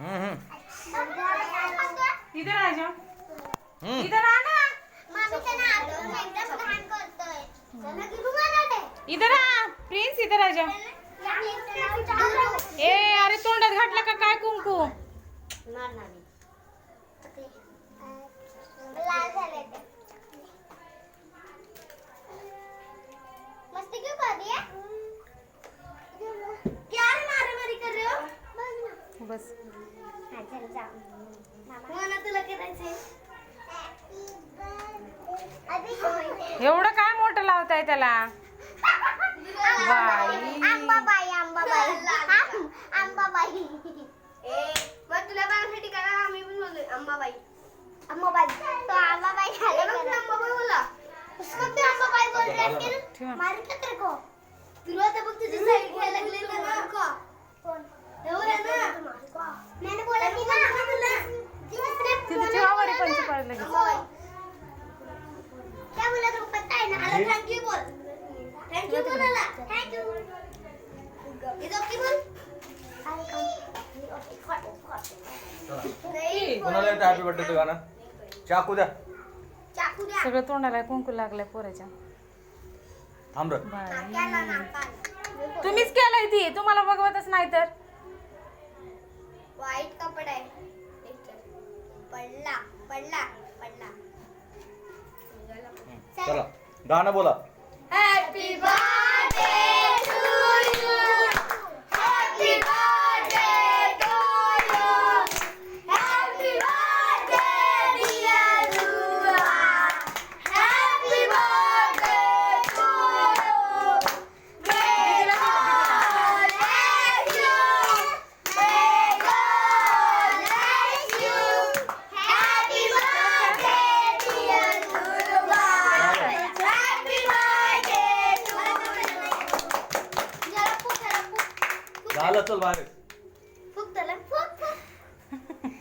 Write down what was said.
हम्म, इधर आ जाओ. इधर आ ना. इधर आ. प्रिन्स इधर आ जाओ. ए अरे तोंडात घातला का काय कुंकू? मस्ती क्यों कर रही है? बस. एवढं काय मोठं लावताय त्याला? बाई. आंबाबाई आंबाबाई. आम- आंबाबाई. ए मग तुला बाळासाठी आम्ही पण बोललोय अंबाबाई अंबाबाई तो अंबाबाई झाले अंबाबाई बोला. उसको अंबाबाई बोल रहे हैं. मार तुला आता बघ तुझी साईड घ्यायला लागले ना कौन एवढं आहे ना मैंने बोला की ना तिथे ठेवा बरे पंच पडलं की. अंबाबाई क्या बोला तुम पता है ना अरे थैंक यू बोल थैंक यू बोल अला थैंक यू इधर की बोल नहीं कोणाला येतं हॅपी बर्थडेचं गाणं? चाकू द्या. चाकू द्या. सगळं तोंडाला कुंकू लागलंय पोराच्या. थांब रे. तुम्हीच केलंय ती. तुम्हाला बघवतच नाही तर. वाईट कपडा आहे. पडला पडला पडला. चला. गाणं बोला. आलं चल बाहेर. फुक त्याला फुक.